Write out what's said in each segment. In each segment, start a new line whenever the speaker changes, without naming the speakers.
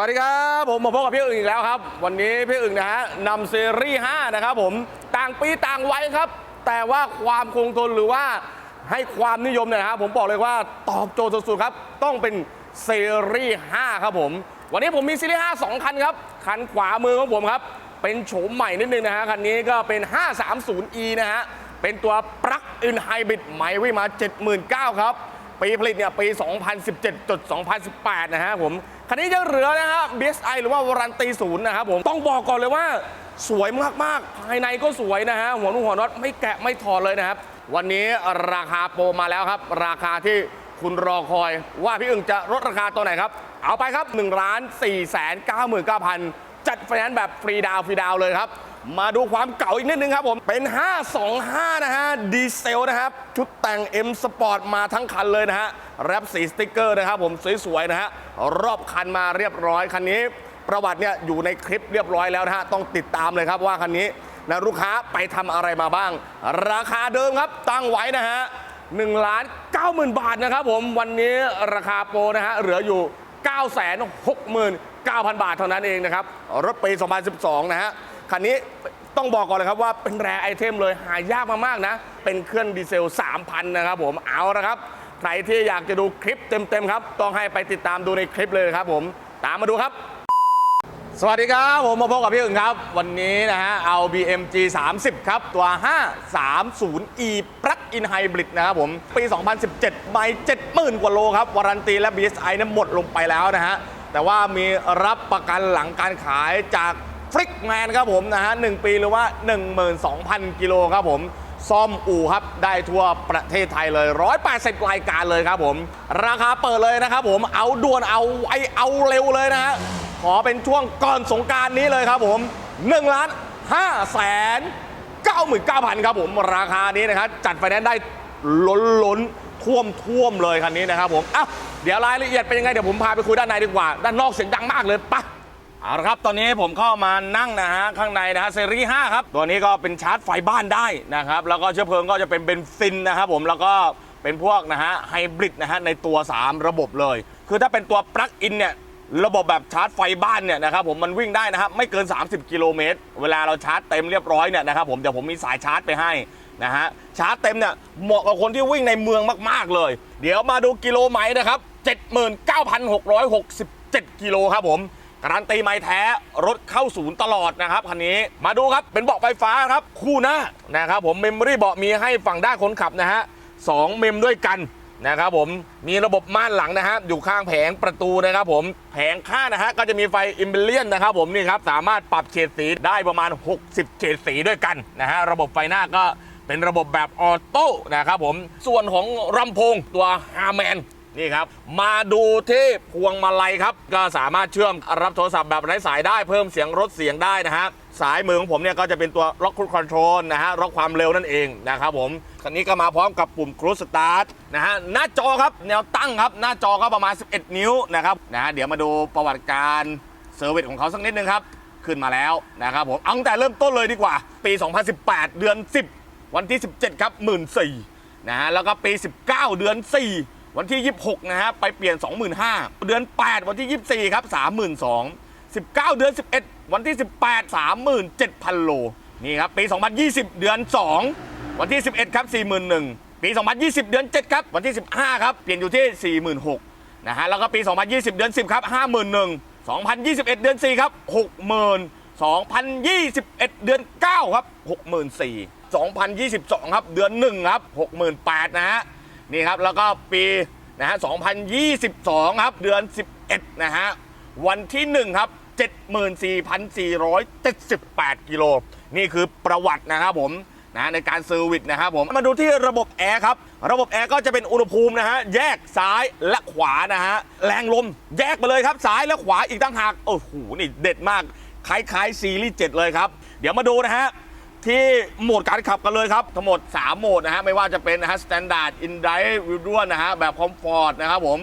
วัสดีครับผมมาพบกับพี่อึ่งอีกแล้วครับ วันนี้พี่อึ่งนะฮะนำซีรีส์5นะครับผมต่างปีต่างวัยครับ แต่ว่าความคงทนหรือว่าให้ความนิยมเนี่ยนะครับผมบอกเลยว่าตอบโจทย์สุดๆครับ ต้องเป็นซีรีส์5ครับผม วันนี้ผมมีซีรีส์5 2 คันครับ คันขวามือของผมครับ เป็นโฉมใหม่นิดนึงนะฮะคันนี้ก็เป็น 530e นะฮะเป็นตัวปลั๊กอินไฮบริดใหม่วิ่งมา 79,000ครับ ปีผลิตเนี่ยปี 2017จด2018 นะฮะผม คันนี้ยังเหลือนะฮะ BSI หรือว่าวารันตีศูนย์นะครับผม ต้องบอกก่อนเลยว่าสวยมากๆ ภายในก็สวยนะฮะ หัวนุ่งหัวน็อตไม่แกะไม่ถอดเลยนะครับ วันนี้ราคาโปรมาแล้วครับ ราคาที่คุณรอคอย ว่าพี่อึ่งจะลดราคาตัวไหนครับ เอาไปครับ1ล้าน4 9 9 0 0 0จัดไฟแนนซ์แบบฟรีดาวฟรีดาวเลยครับ มาดูความเก่าอีกนิดนึงครับผม เป็น 525 นะฮะ ดีเซลนะครับ ชุดแต่ง M Sport มาทั้งคันเลยนะฮะ แรปสีสติ๊กเกอร์นะครับผมสวยๆนะฮะ รอบคันมาเรียบร้อยคันนี้ ประวัติเนี่ยอยู่ในคลิปเรียบร้อยแล้วนะฮะ ต้องติดตามเลยครับว่าคันนี้นะลูกค้าไปทำอะไรมาบ้าง ราคาเดิมครับตั้งไว้นะฮะ1ล้าน9 0,000 บาทนะครับผม วันนี้ราคาโปรนะฮะ เหลืออยู่ 969,000 บาทเท่านั้นเองนะครับ รถปี 2012 นะฮะ คันนี้ต้องบอกก่อนเลยครับว่าเป็นแรไอเทมเลยหายากมากๆนะ เป็นเครื่องดีเซล 3,000 นะครับผมเอาละครับ ใครที่อยากจะดูคลิปเต็มๆครับ ต้องให้ไปติดตามดูในคลิปเลยครับผมตามมาดูครับ สวัสดีครับ ผมมาพบกับพี่อึ่งครับ วันนี้นะฮะเอา BMG 30 ครับ ตัว 530e Plug-in Hybrid นะครับผม ปี 2017ไม่70,000 กว่าโลครับวารันตีและ BSI นี่ยหมดลงไปแล้วนะฮะแต่ว่ามีรับประกันหลังการขายจาก ฟริกแมนครับผมนะฮะ1ปีหรือว่า 12,000 กิโลครับผม ซ่อมอู่ครับ ได้ทั่วประเทศไทยเลย 180 รายการเลยครับผม ราคาเปิดเลยนะครับผมเอาด่วนเอาไวเอาเร็วเลยนะฮะขอเป็นช่วงก่อนสงการนี้เลยครับผม1ล้าน5แสน99,000 ครับผมราคานี้นะครับจัดไฟแนนซ์ได้ล้นล้นท่วมท่วมเลยคันนี้นะครับผมอะเดี๋ยวรายละเอียดเป็นยังไงเดี๋ยวผมพาไปคุยด้านในดีกว่า ด้านนอกเสียงดังมากเลยปะ เอาละครับตอนนี้ผมเข้ามานั่งนะฮะข้างในนะฮะเซรีส์5ครับ ตัวนี้ก็เป็นชาร์จไฟบ้านได้นะครับ แล้วก็เชื้อเพลิงก็จะเป็นเบนซินนะครับผมแล้วก็เป็นพวกนะฮะไฮบริดนะฮะในตัว 3 ระบบเลย คือถ้าเป็นตัวปลั๊กอินเนี่ยระบบแบบชาร์จไฟบ้านเนี่ยนะครับผมมันวิ่งได้นะครับไม่เกิน 30 กิโลเมตร เวลาเราชาร์จเต็มเรียบร้อยเนี่ยนะครับผมเดี๋ยวผมมีสายชาร์จไปให้นะฮะชาร์จเต็มเนี่ยเหมาะกับคนที่วิ่งในเมืองมากๆเลย เดี๋ยวมาดูกิโลไมล์นะครับ 79,667 กิโลครับผม การันตีไม้แท้รถเข้าศูนย์ตลอดนะครับคันนี้มาดูครับเป็นเบาะไฟฟ้าครับคู่หน้านะครับผมเมมโมรี่เบาะมีให้ฝั่งด้านคนขับนะฮะสองเมมด้วยกันนะครับผมมีระบบม่านหลังนะฮะอยู่ข้างแผงประตูนะครับผมแผงข้างนะฮะก็จะมีไฟอิมเบเลียนนะครับผมนี่ครับสามารถปรับเฉดสีได้ประมาณ 60 เฉดสีด้วยกันนะฮะระบบไฟหน้าก็เป็นระบบแบบออโต้นะครับผมส่วนของลำโพงตัวฮาร์แมน นี่ครับ มาดูที่พวงมาลัยครับ ก็สามารถเชื่อมรับโทรศัพท์แบบไร้สายได้เพิ่มเสียงรถเสียงได้นะฮะสายมือของผมเนี่ยก็จะเป็นตัวล็อกครูคอนโทรลนะฮะล็อกความเร็วนั่นเองนะครับผมคันนี้ก็มาพร้อมกับปุ่มครูสตาร์ทนะฮะหน้าจอครับแนวตั้งครับ หน้าจอก็ประมาณ 11 นิ้วนะครับนะฮะเดี๋ยวมาดูประวัติการเซอร์วิสของเขาสักนิดนึงครับ ขึ้นมาแล้วนะครับผมเอาแต่เริ่มต้นเลยดีกว่า ปี 2018 เดือน 10 วันที่ 17 ครับ 1 4ื่นนะฮะแล้วก็ปี 19 เดือน 4 วันที่ 26 นะฮะ ไปเปลี่ยน 25,000 เดือน 8 วันที่ 24 ครับ 32,000 19 เดือน 11 วันที่ 18 37,000 โล นี่ครับ ปี 2020 เดือน 2 วันที่ 11 ครับ 41,000 ปี 2020 เดือน 7 ครับ วันที่ 15 ครับ เปลี่ยนอยู่ที่ 46,000 นะฮะ แล้วก็ปี 2020 เดือน 10 ครับ 51,000 2021 เดือน 4 ครับ 60,000 2021 เดือน 9 ครับ 64,000 2022 ครับ เดือน 1 ครับ 68,000 นะฮะ นี่ครับแล้วก็ปีนะฮะ2022 ครับ เดือน 11 นะฮะ วันที่ 1 ครับ 74,478 กิโล นี่คือประวัตินะครับผมนะในการเซอร์วิสนะครับผม มาดูที่ระบบแอร์ครับ ระบบแอร์ก็จะเป็นอุณหภูมินะฮะ แยกซ้ายและขวานะฮะ แรงลมแยกไปเลยครับ ซ้ายและขวาอีกตั้งหาก โอ้โห นี่เด็ดมาก คล้ายๆซีรีส์7เลยครับ เดี๋ยวมาดูนะฮะ ที่โหมดการขับกันเลยครับ ทั้งหมด 3 โหมดนะฮะ ไม่ว่าจะเป็นนะฮะ Standard i n d i v e วิวด้วนนะฮะ แบบ Comfort นะครับผม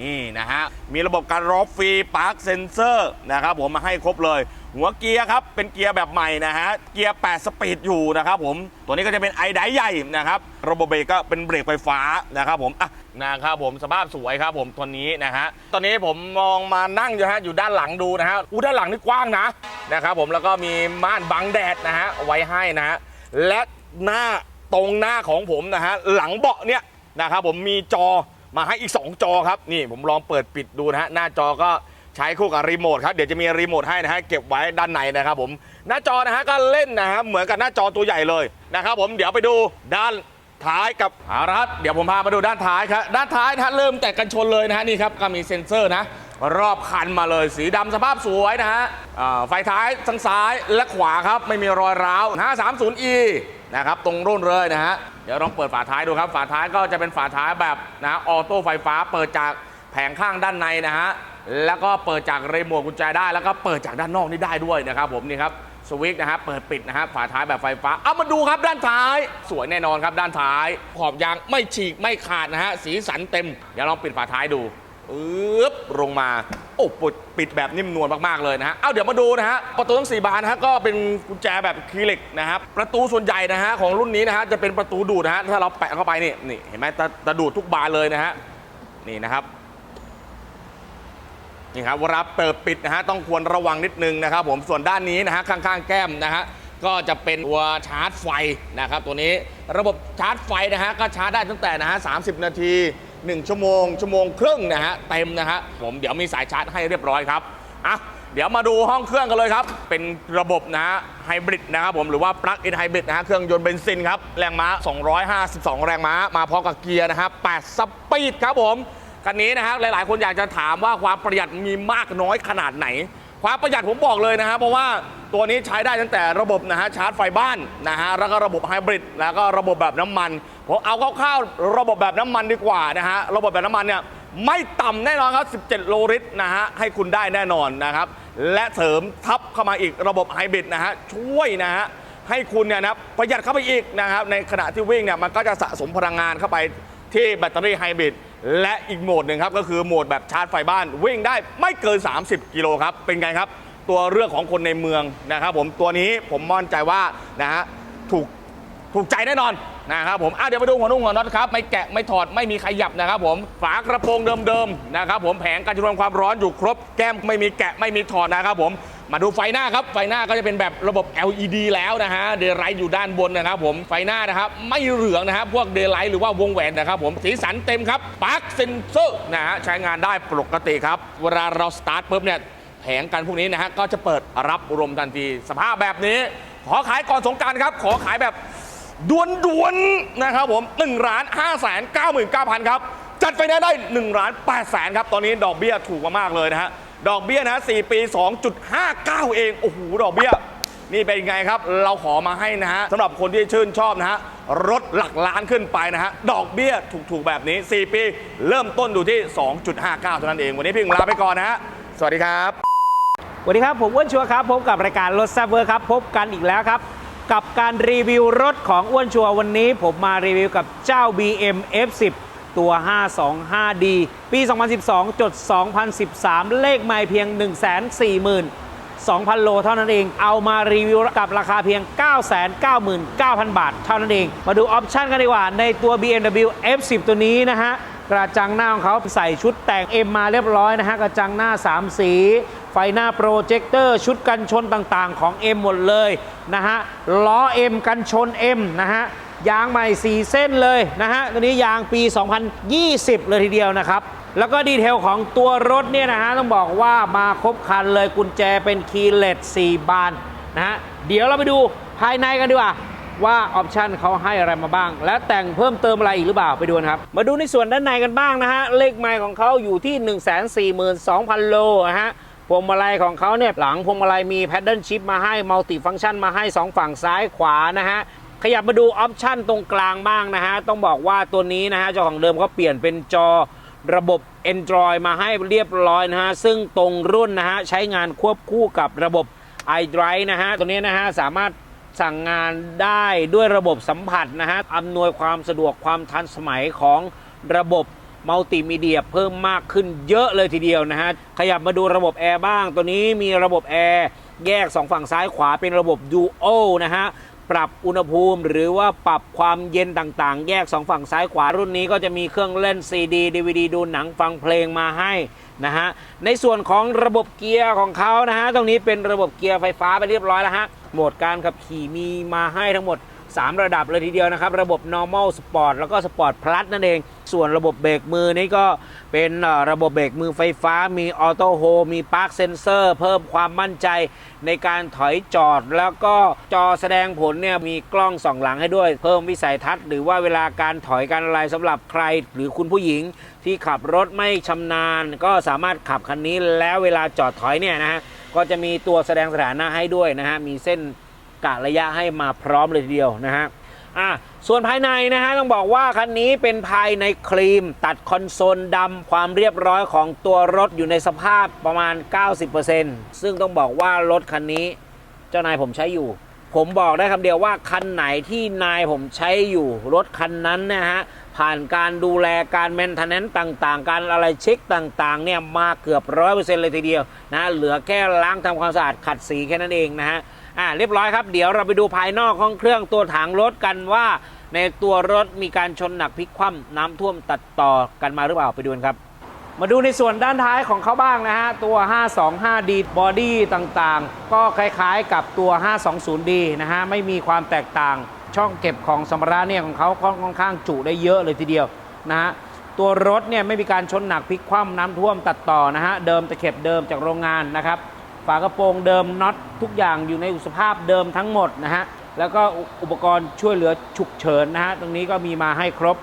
นี่นะฮะ มีระบบการรอฟรีปาร์คเซนเซอร์นะครับผมมาให้ครบเลย หัวเกียร์ครับ เป็นเกียร์แบบใหม่นะฮะ เกียร์ 8 สปีดอยู่นะครับผม ตัวนี้ก็จะเป็นไอไดใหญ่นะครับ ระบบเบรกก็เป็นเบรกไฟฟ้านะครับผมอะ นะครับผมสภาพสวยครับผมตัวนี้นะฮะตอนนี้ผมมองมานั่งอยู่ฮะอยู่ด้านหลังดูนะฮะอู้ด้านหลังนี่กว้างนะนะครับผมแล้วก็มีม่านบังแดดนะฮะไว้ให้นะฮะและหน้าตรงหน้าของผมนะฮะหลังเบาะเนี่ยนะครับผมมีจอมาให้อีก 2 จอครับนี่ผมลองเปิดปิดดูนะฮะหน้าจอก็ใช้คู่กับรีโมทครับเดี๋ยวจะมีรีโมทให้นะฮะเก็บไว้ด้านในนะครับผมหน้าจอนะฮะก็เล่นนะฮะเหมือนกับหน้าจอตัวใหญ่เลยนะครับผมเดี๋ยวไปดูด้าน ท้ายกับเอาละครับเดี๋ยวผมพามาดูด้านท้ายครับ ด้านท้ายนะฮะเริ่มแต่กันชนเลยนะฮะนี่ครับก็มีเซ็นเซอร์นะ รอบคันมาเลยสีดำสภาพสวยนะฮะอ่าไฟท้ายทั้งซ้ายและขวาครับ ไม่มีรอยร้าว 530e นะครับตรงรุ่นเลยนะฮะเดี๋ยวลองเปิดฝาท้ายดูครับ ฝาท้ายก็จะเป็นฝาท้ายแบบนะออโต้ไฟฟ้าเปิดจากแผงข้างด้านในนะฮะแล้วก็เปิดจากรีโมทกุญแจได้แล้วก็เปิดจากด้านนอกนี่ได้ด้วยนะครับผมนี่ครับ สวิตช์นะฮะเปิดปิดนะฮะฝาท้ายแบบไฟฟ้า เอามาดูครับด้านท้าย สวยแน่นอนครับด้านท้าย ขอบยางไม่ฉีกไม่ขาดนะฮะสีสันเต็ม เดี๋ยวลองปิดฝาท้ายดูอึ๊บลงมาโอ้ปิดปิดแบบนิ่มนวลมาก ๆ เลยนะฮะ เอาเดี๋ยวมาดูนะฮะ ประตูทั้งสี่บานนะฮะ ก็เป็นกุญแจแบบคีเหล็กนะครับ ประตูส่วนใหญ่นะฮะ ของรุ่นนี้นะฮะ จะเป็นประตูดูดนะฮะ ถ้าเราแปะเข้าไปนี่นี่เห็นไหมจะจะดูดทุกบานเลยนะฮะ นี่นะครับ นี่ครับเวลาเปิดปิดนะฮะต้องควรระวังนิดนึงนะครับผมส่วนด้านนี้นะฮะข้างๆ แก้มนะฮะก็จะเป็นตัวชาร์จไฟนะครับตัวนี้ระบบชาร์จไฟนะฮะก็ชาร์จได้ตั้งแต่นะฮะ30นาที 1 ชั่วโมง ชั่วโมงครึ่งนะฮะเต็มนะฮะผมเดี๋ยวมีสายชาร์จให้เรียบร้อยครับอะเดี๋ยวมาดูห้องเครื่องกันเลยครับ เป็นระบบนะฮะไฮบริดนะครับผมหรือว่าปลั๊กอินไฮบริดนะฮะเครื่องยนต์เบนซินครับแรงม้า 252 แรงม้า มาพร้อมกับเกียร์นะฮะ8สปีดครับผม คันนี้นะฮะหลายๆ คนอยากจะถามว่าความประหยัดมีมากน้อยขนาดไหน ความประหยัดผมบอกเลยนะฮะเพราะว่าตัวนี้ใช้ได้ตั้งแต่ระบบนะฮะชาร์จไฟบ้านนะฮะแล้วก็ระบบไฮบริดแล้วก็ระบบแบบน้ำมันผมเอาคร่าวๆระบบแบบน้ำมันดีกว่านะฮะระบบแบบน้ำมันเนี่ยไม่ต่ำแน่นอนครับ 17 โลลิตรนะฮะ ให้คุณได้แน่นอนนะครับ และเสริมทับเข้ามาอีกระบบไฮบริดนะฮะ ช่วยนะฮะ ให้คุณเนี่ยนะประหยัดเข้าไปอีกนะครับ ในขณะที่วิ่งเนี่ยมันก็จะสะสมพลังงานเข้าไปที่แบตเตอรี่ไฮบริด และอีกโหมดหนึ่งครับก็คือโหมดแบบชาร์จไฟบ้าน วิ่งได้ไม่เกิน 30 กิโลครับ เป็นไงครับ ตัวเรื่องของคนในเมืองนะครับผมตัวนี้ผมมั่นใจว่านะฮะถูกถูกใจแน่นอนนะครับผมอะเดี๋ยวมาดูหัวนุ่งหัวน็อตครับไม่แกะไม่ถอดไม่มีขยับนะครับผมฝากระโปรงเดิมๆนะครับผมแผงการจุลความร้อนอยู่ครบแก้มไม่มีแกะไม่มีถอดนะครับผม มาดูไฟหน้าครับ ไฟหน้าก็จะเป็นแบบระบบ LED แล้วนะฮะ เดย์ไลท์อยู่ด้านบนนะครับผม ไฟหน้านะครับไม่เหลืองนะครับพวกเดย์ไลท์หรือว่าวงแหวนนะครับผม สีสันเต็มครับปลั๊กเซนเซอร์นะฮะใช้งานได้ปกติครับ เวลาเราสตาร์ทปุ๊บเนี่ยแผงกันพวกนี้นะฮะก็จะเปิดรับรมทันที สภาพแบบนี้ ขอขายก่อนสงการครับ ขอขายแบบด่วนๆนะครับผม1ล้าน5แสน99,000 ครับ จัดไฟแนนซ์ได้1ล้าน8แสนครับ ตอนนี้ดอกเบี้ยถูกมากๆเลยนะฮะ ดอกเบี้ยนะฮะ4ปี 2.59 เอง โอ้โห ดอกเบี้ย นี่เป็นไงครับ เราขอมาให้นะฮะสำหรับคนที่ชื่นชอบนะฮะ รถหลักล้านขึ้นไปนะฮะ ดอกเบี้ยถูกๆแบบนี้ 4 ปี เริ่มต้นอยู่ที่ 2.59 เท่านั้นเอง วันนี้พี่หงลาไปก่อนนะฮะ สวัสดีครับ
สวัสดีครับ ผมอ้วนชัวร์ครับ พบกับรายการรถแซฟเวอร์ครับ พบกันอีกแล้วครับ กับการรีวิวรถของอ้วนชัวร์วันนี้ ผมมารีวิวกับเจ้า BM F10 ตัว 525D ปี 2012 จด 2013 เลขไม่เพียง 140,200 โลเท่านั้นเอง เอามารีวิวกับราคาเพียง 999,000 บาท เท่านั้นเอง มาดูออปชันกันดีกว่า ในตัว BMW F10 ตัวนี้นะฮะ กระจังหน้าของเขาใส่ชุดแต่ง M มาเรียบร้อยนะฮะ กระจังหน้า 3 สีไฟหน้าโปรเจคเตอร์ชุดกันชนต่างๆ ของ M หมดเลยนะฮะ ล้อ M กันชน M นะฮะ ยางใหม่ 4 เส้นเลยนะฮะตัวนี้ยางปี 2020 เลยทีเดียวนะครับ แล้วก็ดีเทลของตัวรถเนี่ยนะฮะต้องบอกว่ามาครบคันเลยกุญแจเป็นคีย์เลส4บานนะฮะเดี๋ยวเราไปดูภายในกันดีกว่าว่าออปชันเขาให้อะไรมาบ้าง และแต่งเพิ่มเติมอะไรอีกหรือเปล่าไปดูนะครับ มาดูในส่วนด้านในกันบ้างนะฮะ เลขไมล์ของเขาอยู่ที่ 142,000 โลนะฮะพวงมาลัยของเขาเนี่ยหลังพวงมาลัยมีแพดเดิลชิพมาให้มัลติฟัง c t ชันมาให้ 2 ฝั่งซ้ายขวานะฮะ ขยับมาดูออปชันตรงกลางบ้างนะฮะ ต้องบอกว่าตัวนี้นะฮะเจ้าของเดิมเขาเปลี่ยนเป็นจอระบบ Android มาให้เรียบร้อยนะฮะ ซึ่งตรงรุ่นนะฮะ ใช้งานควบคู่กับระบบ iDrive นะฮะ ตัวนี้นะฮะ สามารถสั่งงานได้ด้วยระบบสัมผัสนะฮะ อำนวยความสะดวกความทันสมัยของระบบมัลติมีเดียเพิ่มมากขึ้นเยอะเลยทีเดียวนะฮะ ขยับมาดูระบบแอร์บ้าง ตัวนี้มีระบบแอร์แยก 2 ฝั่งซ้ายขวาเป็นระบบ Duo นะฮะ ปรับอุณหภูมิ หรือว่าปรับความเย็นต่างๆ แยก 2 ฝั่งซ้ายขวารุ่นนี้ก็จะมีเครื่องเล่น CD DVD ดูหนังฟังเพลงมาให้นะฮะในส่วนของระบบเกียร์ของเขานะฮะตรงนี้เป็นระบบเกียร์ไฟฟ้าไปเรียบร้อยแล้วฮะโหมดการขับขี่มีมาให้ทั้งหมด 3 ระดับเลยทีเดียวนะครับ ระบบ normal sport แล้วก็ sport plus นั่นเอง ส่วนระบบเบรกมือนี่ก็เป็นระบบเบรกมือไฟฟ้า มีออโต้โฮมีปาร์คเซนเซอร์เพิ่มความมั่นใจในการถอยจอด แล้วก็จอแสดงผลเนี่ยมีกล้องส่องหลังให้ด้วย เพิ่มวิสัยทัศน์ หรือว่าเวลาการถอยการอะไรสำหรับใคร หรือคุณผู้หญิงที่ขับรถไม่ชำนาญ ก็สามารถขับคันนี้แล้วเวลาจอดถอยเนี่ยนะฮะก็จะมีตัวแสดงสถานะให้ด้วยนะฮะมีเส้นกะระยะให้มาพร้อมเลยทีเดียวนะฮะ อะส่วนภายในนะฮะต้องบอกว่าคันนี้เป็นภายในครีม ตัดคอนโซลดำความเรียบร้อยของตัวรถอยู่ในสภาพประมาณ 90%ซึ่งต้องบอกว่ารถคันนี้ เจ้านายผมใช้อยู่ ผมบอกได้คำเดียวว่าคันไหนที่นายผมใช้อยู่ รถคันนั้นนะฮะผ่านการดูแลการแมนเทนแนนต่างๆ การอะไรเช็คต่างๆเนี่ยมาเกือบร้อยเปอร์เซ็นต์เลยทีเดียวนะเหลือแค่ล้างทำความสะอาดขัดสีแค่นั้นเองนะฮะ อ่าเรียบร้อยครับ เดี๋ยวเราไปดูภายนอกของเครื่องตัวถังรถกันว่า ในตัวรถมีการชนหนักพลิกคว่ำน้ำท่วมตัดต่อกันมาหรือเปล่าไปดูกันครับมาดูในส่วนด้านท้ายของเขาบ้างนะฮะ ตัว 525D บอดี้ต่างๆ ก็คล้ายๆกับตัว 520D นะฮะ ไม่มีความแตกต่างช่องเก็บของสัมภาระเนี่ยของเขาค่อนข้างจุได้เยอะเลยทีเดียวนะฮะ ตัวรถเนี่ยไม่มีการชนหนักพลิกคว่ำน้ำท่วมตัดต่อนะฮะ เดิมตะเข็บเดิมจากโรงงานนะครับ ฝากระโปรงเดิมน็อตทุกอย่างอยู่ในสภาพเดิมทั้งหมดนะฮะแล้วก็อุปกรณ์ช่วยเหลือฉุกเฉินนะฮะตรงนี้ก็มีมาให้ครบ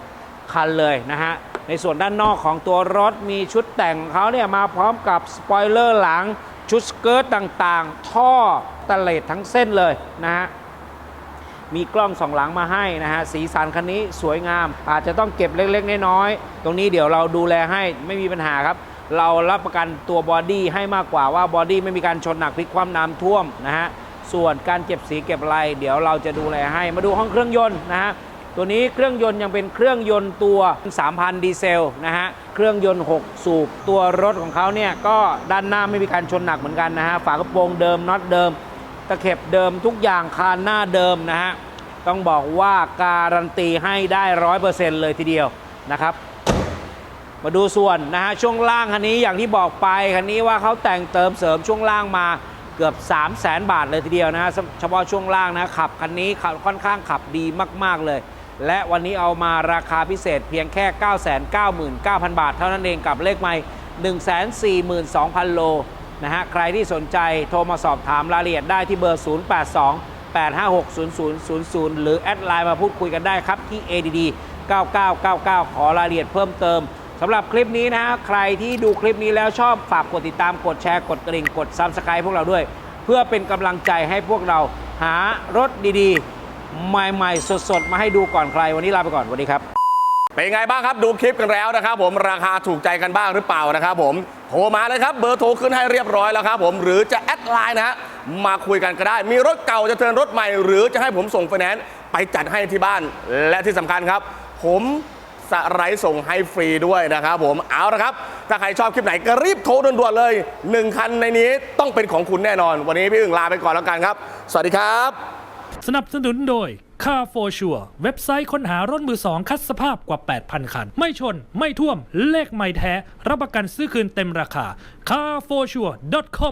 คันเลยนะฮะในส่วนด้านนอกของตัวรถมีชุดแต่งเขาเนี่ยมาพร้อมกับสปอยเลอร์หลังชุดสเกิร์ตต่างๆ ท่อตะเลดทั้งเส้นเลยนะฮะมีกล้องสองหลังมาให้นะฮะสีสันคันนี้สวยงาม อาจจะต้องเก็บเล็กๆน้อยๆตรงนี้เดี๋ยวเราดูแลให้ไม่มีปัญหาครับ เรารับประกันตัวบอดี้ให้มากกว่าว่าบอดี้ไม่มีการชนหนักพลิกคว่ำน้ำท่วมนะฮะส่วนการเก็บสีเก็บอะไรเดี๋ยวเราจะดูแลให้มาดูห้องเครื่องยนต์นะฮะตัวนี้เครื่องยนต์ยังเป็นเครื่องยนต์ตัว 3,000 ดีเซลนะฮะ เครื่องยนต์ 6 สูบ ตัวรถของเขาเนี่ยก็ด้านหน้าไม่มีการชนหนักเหมือนกันนะฮะ ฝากระโปรงเดิมน็อตเดิม ตะเข็บเดิมทุกอย่างคานหน้าเดิมนะฮะ ต้องบอกว่าการันตีให้ได้ร้อยเปอร์เซ็นต์เลยทีเดียวนะครับ มาดูส่วนนะฮะช่วงล่างคันนี้อย่างที่บอกไปคันนี้ว่าเขาแต่งเติมเสริมช่วงล่างมาเกือบ 3 0 0แสนบาทเลยทีเดียวนะฮะเฉพาะช่วงล่างนะขับคันนี้ขับค่อนข้างขับดีมาก ๆ เลย และวันนี้เอามาราคาพิเศษเพียงแค่ 999,000 บาท เท่านั้นเองกับเลขใหม่142,000 โลนะฮะใครที่สนใจโทรมาสอบถามรายละเอียดได้ที่เบอร์ 082 8560000 หรือแอดไลน์มาพูดคุยกันได้ครับที่ ADD 9999 ขอรายละเอียดเพิ่มเติม สำหรับคลิปนี้นะฮะใครที่ดูคลิปนี้แล้วชอบฝากกดติดตามกดแชร์กดกระดิ่งกด Subscribe พวกเราด้วย เพื่อเป็นกำลังใจให้พวกเราหารถดีๆ ใหม่ๆ สดๆ มาให้ดูก่อนใคร วันนี้ลาไปก่อนสวัสดีครับ
เป็นไงบ้างครับดูคลิปกันแล้วนะครับผมราคาถูกใจกันบ้างหรือเปล่านะครับผมโทรมาเลยครับเบอร์โทรขึ้นให้เรียบร้อยแล้วครับผมหรือจะแอดไลน์นะฮะมาคุยกันก็ได้ มีรถเก่าจะเทิร์นรถใหม่ หรือจะให้ผมส่งไฟแนนซ์ไปจัดให้ที่บ้านและที่สำคัญครับ ผม สไลด์ส่งให้ฟรีด้วยนะครับผมเอาละครับ ถ้าใครชอบคลิปไหนก็รีบโทรด่วนๆเลยหนึ่งคันในนี้ต้องเป็นของคุณแน่นอน วันนี้พี่อึ่งลาไปก่อนแล้วกันครับ สวัสดีครับ
สนับสนุนโดย Car for Sure เว็บไซต์ค้นหารถมือสองคัดสภาพกว่า 8,000 คัน ไม่ชน ไม่ท่วม เลขไม่แท้ รับประกันซื้อคืนเต็มราคา carforsure.com